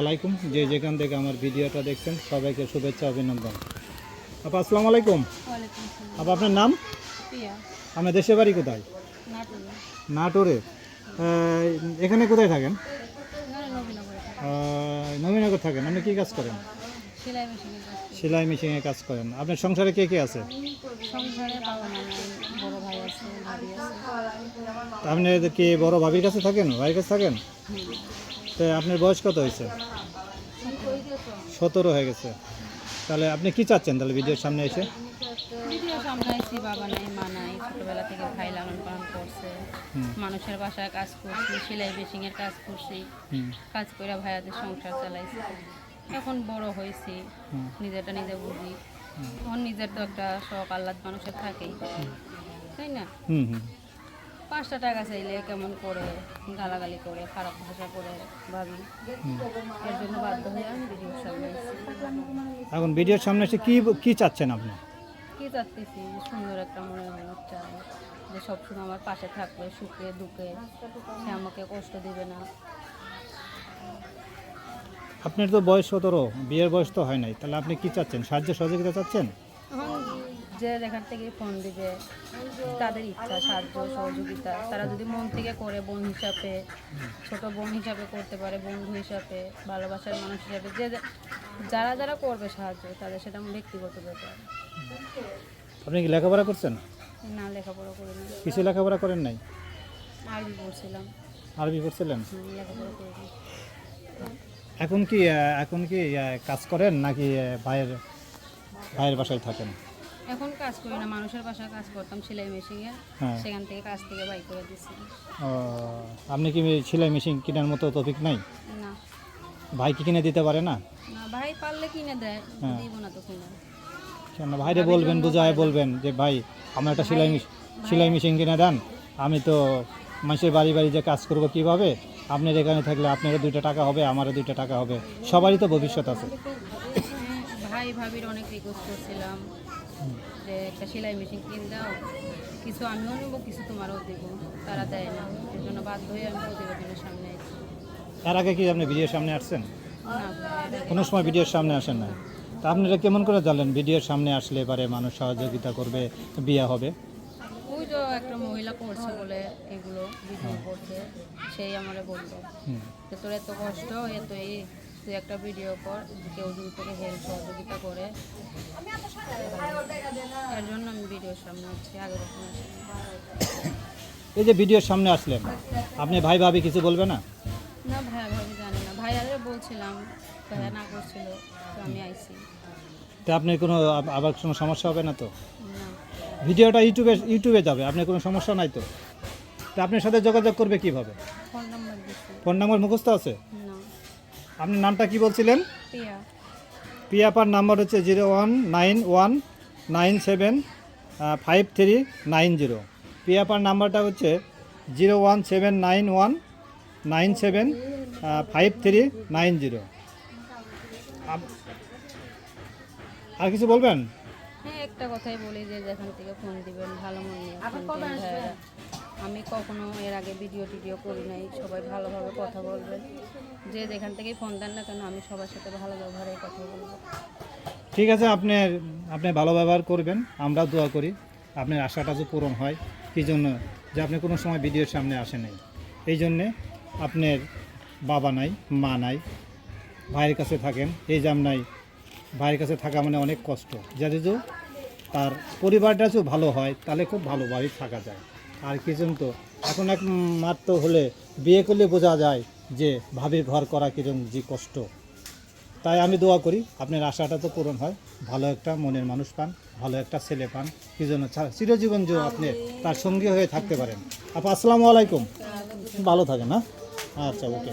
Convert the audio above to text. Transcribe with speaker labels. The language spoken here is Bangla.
Speaker 1: আলাইকুম যে যেখান থেকে আমার ভিডিওটা দেখছেন সবাইকে শুভেচ্ছা অভিনন্দন। আপা আসসালামু। আলাইকুম আপা আপনার নাম? আমার দেশের বাড়ি কোথায়? নাটোরে। এখানে কোথায় থাকেন?
Speaker 2: নবীনগরে
Speaker 1: থাকেন। আপনি কী কাজ করেন?
Speaker 2: সেলাই
Speaker 1: মেশিনে কাজ করেন। আপনার সংসারে কে কে আছে? আপনি কি বড় ভাবির কাছে থাকেন? ভাইয়ের কাছে থাকেন। তো আপনার বয়স কত হয়েছে? সতেরো হয়ে গেছে। তাহলে আপনি কি চাচ্ছেন তাহলে ভিডিওর সামনে এসে?
Speaker 2: বাবা নাই মা নাই ছোটবেলা থেকে ভাই লালন পালন করছে। মানুষের বাসায় কাজ করছি সেলাই কাজ করছি কাজ করে ভাইয়াদের সংসার চালাইছি। এখন বড় হয়েছি নিজেরটা নিজে বুঝি। এখন নিজের তো একটা শখ আহ্লাদ মানুষের থাকেই। তাই না?
Speaker 1: হুম হুম।
Speaker 2: পাঁচটা টাকা চাইলে কেমন করে গালাগালি করে খারাপ ভাষা করে ভাবি। এর জন্য বাধ্য হয়ে আমি ভিডিওর সামনে
Speaker 1: এখন ভিডিওর সামনে এসে কি কি চাচ্ছেন আপনি?
Speaker 2: কি চাচ্তেছি? সুন্দর একটা মনে মানুষ চাই যে সবসময় আমার পাশে থাকবে সুখে দুঃখে। সে আমাকে কষ্ট দেবে না।
Speaker 1: আপনার তো বয়স সতেরো বিয়ের বয়স তো হয় নাই। তাহলে আপনি কি চাচ্ছেন? সাহায্য সহযোগিতা চাচ্ছেন?
Speaker 2: যে যেখান থেকে ফোন দিবে তাদের ইচ্ছা সাহায্য সহযোগিতা তারা যদি মন থেকে করে বোন হিসাবে ছোট বোন হিসাবে করতে পারে বন্ধু হিসাবে ভালোবাসার মানুষ হিসাবে যে যারা যারা করবে সাহায্য তাদের সেটা ব্যক্তিগত ব্যাপার।
Speaker 1: আপনি কি লেখাপড়া করছেন?
Speaker 2: না লেখাপড়া করি না।
Speaker 1: কিছু লেখাপড়া করেন নাই?
Speaker 2: আরবি পড়ছিলাম।
Speaker 1: আরবি
Speaker 2: লেখাপড়া করি
Speaker 1: এখন কি এখন কি কাজ করেন নাকি ভাইয়ের ভাইয়ের বাসায় থাকেন?
Speaker 2: এখন কাজ করি না মানুষের বাসায় কাজ করতাম সেলাই মেশিনে
Speaker 1: হ্যাঁ।
Speaker 2: সেখান থেকে কাজ থেকে বাই করে দিছি।
Speaker 1: আপনি কি সেলাই মেশিন কেনার মতো টপিক নাই?
Speaker 2: না।
Speaker 1: ভাই কি কিনে দিতে পারে না?
Speaker 2: না ভাই পারলে কিনে দেয়
Speaker 1: হ্যাঁ।
Speaker 2: দিব না তো কিনে।
Speaker 1: কেন ভাইরে বলবেন বুঝায় বলবেন যে ভাই আমার একটা সেলাই মেশিন সেলাই মেশিন কিনে দেন। আমি তো মানুষের বাড়ি বাড়ি যে কাজ করব কীভাবে? আপনার এখানে থাকলে আপনারও দুইটা টাকা হবে আমারও দুইটা টাকা হবে। সবারই তো ভবিষ্যৎ আছে।
Speaker 2: ভাই ভাবির অনেক রিকোয়েস্ট করছিলাম। যে একটা সেলাই মেশিন কিনে দাও কিছু আমিও নেব কিছু তোমারও দেবো। তারা দেয় না এর জন্য বাধ্য হয়ে আমি প্রতিবেদনের সামনে এসেছি
Speaker 1: তার আগে কি আপনি ভিডিওর সামনে আসছেন? কোনো সময় ভিডিওর সামনে আসেন না তা আপনারা কেমন করে জানলেন ভিডিওর সামনে আসলে এবারে মানুষ সহযোগিতা করবে বিয়ে হবে?
Speaker 2: ওই তো একটা মহিলা করছে বলে এগুলো ভিডিও করছে সেই আমারে বলল। যে তোর এত কষ্ট এত এই তুই একটা ভিডিও কর কেউ যদি তোকে হেল্প সহযোগিতা করে এর জন্য আমি ভিডিওর সামনে আছি আগে কখনো আসিনি।
Speaker 1: এই যে ভিডিওর সামনে আসলেন আপনি ভাই ভাবি কিছু বলবে না?
Speaker 2: না ভাইয়া ভাবি জানি না। ভাইয়ারে বলছিলাম ভাইয়া না করছিল তো আমি আইছি।
Speaker 1: তা আপনার কোনো আব- আবার কোনো সমস্যা হবে না তো?
Speaker 2: না।
Speaker 1: ভিডিওটা ইউটিউবে ইউটিউবে যাবে আপনার কোনো সমস্যা নাই তো? তা আপনার সাথে যোগাযোগ করবে কীভাবে?
Speaker 2: ফোন নাম্বার দিছি।
Speaker 1: ফোন নাম্বার মুখস্থ আছে?
Speaker 2: না।
Speaker 1: আপনার নামটা কি বলছিলেন?
Speaker 2: প্রিয়া
Speaker 1: পিয়াপার নাম্বার হচ্ছে zero one nine one nine seven five three nine zero পিয়াপার নাম্বারটা হচ্ছে zero one seven nine one nine seven five three nine zero আর কিছু বলবেন?
Speaker 2: হ্যাঁ একটা কথাই বলি যে যেখান থেকে ফোন দিবেন ভালো মন ভাইয়ারা। আমি কখনো এর আগে ভিডিও টিডিও করি নাই সবাই ভালোভাবে কথা বলবেন যে যেখান থেকেই ফোন দেন না কেন আমি সবার সাথে ভালো ব্যবহারে কথা বলব।
Speaker 1: ঠিক আছে আপনি আপনি ভালো ব্যবহার করবেন, আমরাও দোয়া করি, আপনার আশাটা যে পূরণ হয়, কী জন্য যে আপনি কোনো সময় ভিডিওর সামনে আসেন নাই। এই জন্যে আপনার বাবা নাই, মা নাই, ভাইয়ের কাছে থাকেন। এই জাম নাই ভাইয়ের কাছে থাকা মানে অনেক কষ্ট। যাতে যে তার পরিবারটা যদি ভালো হয়, তাহলে খুব ভালোভাবে থাকা যায়। আর কি জন্য তো, এখন এক মাত্র হলে বিয়ে করলে বোঝা যায় যে ভাবির ঘর করা কীরকম যে কষ্ট। তাই আমি দোয়া করি, আপনার আশাটা তো পূরণ হয়। ভালো একটা মনের মানুষ পান, ভালো একটা ছেলে পান, কি জন্য চিরজীবন যে আপনি তার সঙ্গী হয়ে থাকতে পারেন। আপা, আসসালামু আলাইকুম। ভালো থাকেন না আচ্ছা ওকে।